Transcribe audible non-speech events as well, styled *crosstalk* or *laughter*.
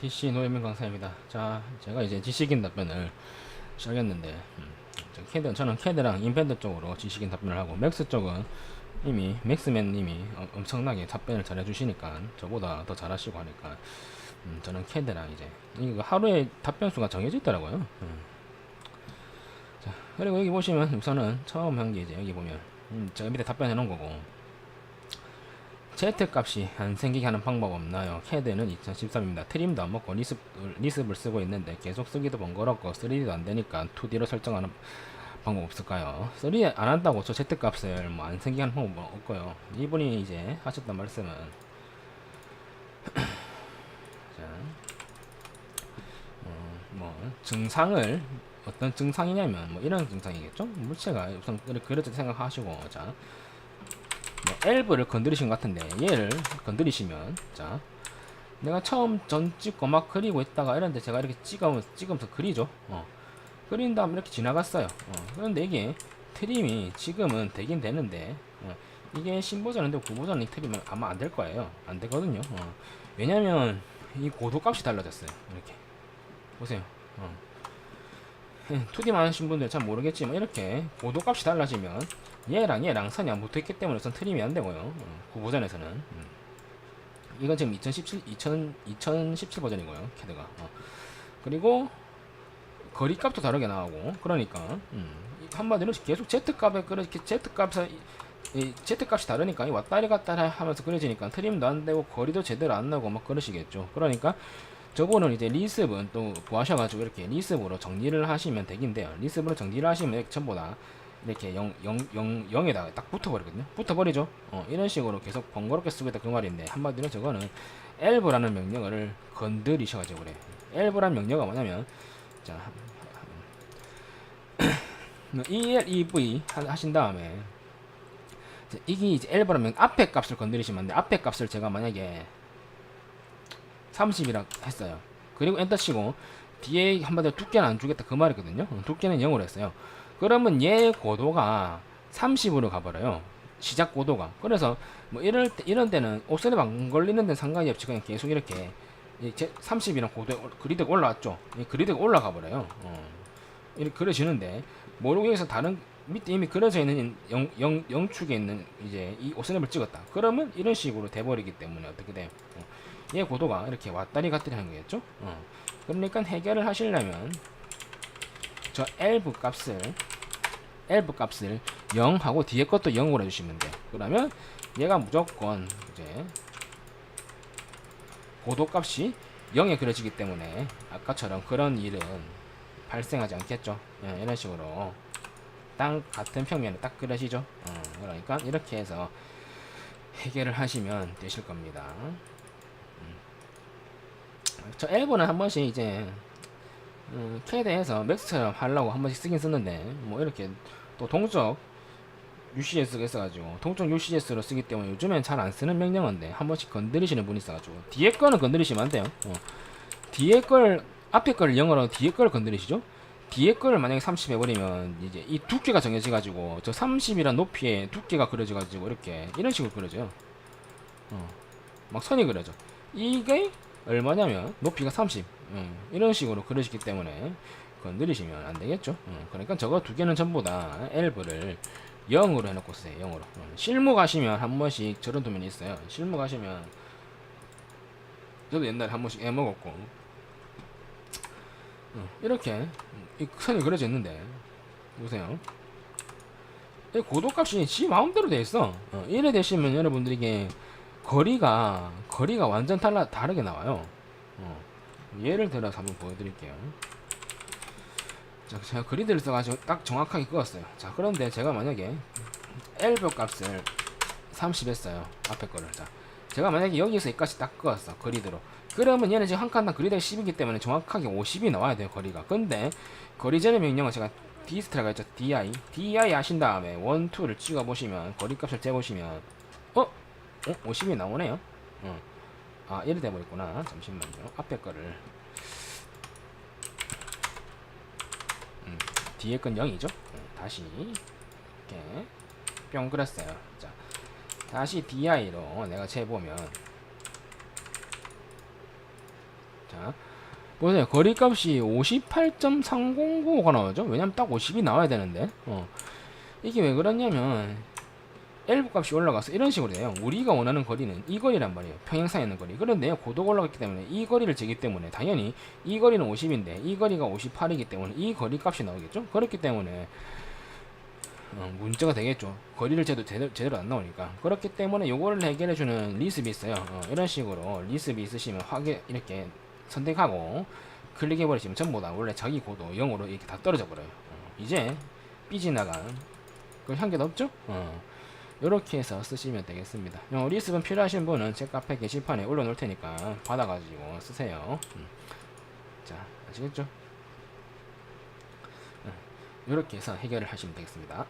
DC 노예민 강사입니다. 자, 제가 이제 지식인 답변을 시작했는데, 음, 저 캐드, 저는 캐드랑 인벤더 쪽으로 지식인 답변을 하고, 맥스 쪽은 이미, 맥스맨 님이 어- 엄청나게 답변을 잘 해주시니까, 저보다 더 잘하시고 하니까, 음, 저는 캐드랑 이제, 이거 하루에 답변 수가 정해져 있더라고요. 음. 자, 그리고 여기 보시면 우선은 처음 한 게 이제 여기 보면, 음, 제가 밑에 답변해 놓은 거고, Z 값이 안 생기게 하는 방법 없나요? 캐드는 2013입니다. 트림도 안 먹고 리습, 리습을 쓰고 있는데 계속 쓰기도 번거롭고 3D도 안 되니까 2D로 설정하는 방법 없을까요? 3D 안 한다고 저 Z 값을 뭐 안 생기게 하는 방법 없고요. 이분이 이제 하셨던 말씀은 *clears throat* 자, 어, 뭐 증상을 어떤 증상이냐면 뭐 이런 증상이겠죠? 물체가 우선 그렇게 생각하시고 자뭐 엘브를 건드리신 것 같은데 얘를 건드리시면 자 내가 처음 전 찍고 막 그리고 있다가 이런데 제가 이렇게 찍으면서 찍으면서 그리죠. 어. 그린 다음 이렇게 지나갔어요. 어. 그런데 이게 트림이 지금은 되긴 되는데 어, 이게 신버전인데 구버전이 트림은 아마 안 될 거예요. 안 되거든요. 어. 왜냐면 이 고도 값이 달라졌어요. 이렇게. 보세요. 어 2D만 하신 분들 잘 모르겠지만 이렇게 고도 값이 달라지면 얘랑 얘랑 선이 안 붙어있기 때문에 우선 트림이 안 되고요. 어, 구버전에서는 음. 이건 지금 2017 2000, 2017 버전이고요. 캐드가 어. 그리고 거리 값도 다르게 나오고 그러니까 음. 이 한마디로 계속 Z 값에 그렇게 Z 값에 이 Z 값이 다르니까 이 왔다리 갔다리 하면서 그려지니까 트림도 안 되고 거리도 제대로 안 나고 막 그러시겠죠. 그러니까 저거는 이제 리습은 또 구하셔가지고 이렇게 리습으로 정리를 하시면 되긴 돼요. 리습으로 정리를 하시면 전부 다 이렇게 0, 0, 0, 0에다가 딱 붙어버리거든요. 붙어버리죠. 어, 이런 식으로 계속 번거롭게 쓰고 있다 그 말인데 한마디로 저거는 elv라는 명령어를 건드리셔가지고 그래. elv라는 명령어가 뭐냐면 자 elv 하- 하신 다음에 이게 이제 elv라는 명 앞에 값을 건드리시면 안 돼. 앞에 값을 제가 만약에 30이라 했어요. 그리고 엔터 치고 뒤에 한마디로 두께는 안 주겠다 그 말이거든요. 어, 두께는 0으로 했어요. 그러면 얘 고도가 30으로 가버려요. 시작 고도가. 그래서 뭐 이럴 때, 이런 데는 옵션에 안 걸리는 데는 상관이 없이 그냥 계속 이렇게 이제 30이랑 고도에 올- 그리드가 올라왔죠. 이 그리드가 올라가 버려요. 어. 이렇게 그려지는데 모르고 여기서 다른 밑에 이미 그려져 있는 영, 영, 영축에 있는 이제 이 오스냅을 찍었다. 그러면 이런 식으로 돼버리기 때문에 어떻게 돼요? 어. 얘 고도가 이렇게 왔다리 갔다리 하는 거겠죠? 어. 그러니까 해결을 하시려면 저 elv 값을 elv 값을 0 하고 뒤에 것도 0으로 해주시면 돼. 그러면 얘가 무조건 이제 고도 값이 0에 그려지기 때문에 아까처럼 그런 일은 발생하지 않겠죠. 예, 이런 식으로 땅 같은 평면에 딱 그려지죠. 어, 그러니까 이렇게 해서 해결을 하시면 되실 겁니다. 저 엘보는 한 번씩 이제 음, 캐드에서 맥스처럼 하려고 한 번씩 쓰긴 쓰는데 뭐 이렇게 또 동적 UCS가 있어가지고 동적 UCS로 쓰기 때문에 요즘엔 잘 안 쓰는 명령어인데 한 번씩 건드리시는 분이 있어가지고 뒤에 거는 건드리시면 안 돼요. 어. 뒤에 걸 앞에 걸 0으로 뒤에 걸 건드리시죠. 뒤에 걸 만약에 30 해버리면 이제 이 두께가 정해져가지고 저 30이란 높이에 두께가 그려져가지고 이렇게 이런 식으로 그려져요. 어. 막 선이 그려져. 이게 얼마냐면 높이가 30 음, 이런 식으로 그려지기 때문에 건드리시면 안 되겠죠. 음, 그러니까 저거 두 개는 전부 다 엘브를 0으로 해놓고 쓰세요 0으로. 음, 실무 가시면 한 번씩 저런 도면이 있어요. 실무 가시면 저도 옛날에 한 번씩 애먹었고. 음, 이렇게 음, 이 선이 그려져 있는데 보세요. 이 고도값이 지 마음대로 돼 있어. 어, 이래 되시면 여러분들이 이게 거리가 거리가 완전 달라 다르게 나와요. 어. 예를 들어서 한번 보여드릴게요. 자, 제가 그리드를 써가지고 딱 정확하게 그었어요. 자, 그런데 제가 만약에 엘브 값을 30 했어요. 앞에 거를. 자, 제가 만약에 여기서 여기까지 딱 그었어. 그리드로. 그러면 얘는 지금 한 칸당 그리드가 10이기 때문에 정확하게 50이 나와야 돼요. 거리가. 근데 거리 전의 명령은 제가 디스트라가 있죠. DI. DI 하신 다음에 1, 2를 찍어 보시면 거리 값을 재보시면 어? 어? 50이 나오네요. 어. 아, 이래 돼버렸구나. 잠시만요. 앞에 거를. 음, 뒤에 건 0이죠? 다시. 이렇게. 뿅 그랬어요. 자. 다시 DI로 내가 재보면. 자. 자 보세요 거리값이 58.309가 나오죠 왜냐면 딱 50이 나와야 되는데 어. 이게 왜 그러냐면 L부 값이 올라가서 이런 식으로 돼요. 우리가 원하는 거리는 이 거리란 말이에요. 평행선에 있는 거리. 그런데 고도가 올라갔기 때문에 이 거리를 재기 때문에 당연히 이 거리는 50인데 이 거리가 58이기 때문에 이 거리 값이 나오겠죠? 그렇기 때문에 어, 문제가 되겠죠. 거리를 재도 제대로, 제대로 안 나오니까. 그렇기 때문에 요거를 해결해주는 리습이 있어요. 어, 이런 식으로 리습이 있으시면 확인 이렇게 선택하고 클릭해버리시면 전부 다 원래 자기 고도 0으로 이렇게 다 떨어져 버려요. 어, 이제 삐지 나간 그 한개도 없죠? 어, 이렇게 해서 쓰시면 되겠습니다. 어, 리습은 필요하신 분은 제 카페 게시판에 올려놓을 테니까 받아가지고 쓰세요. 음. 자 아시겠죠? 이렇게 해서 해결을 하시면 되겠습니다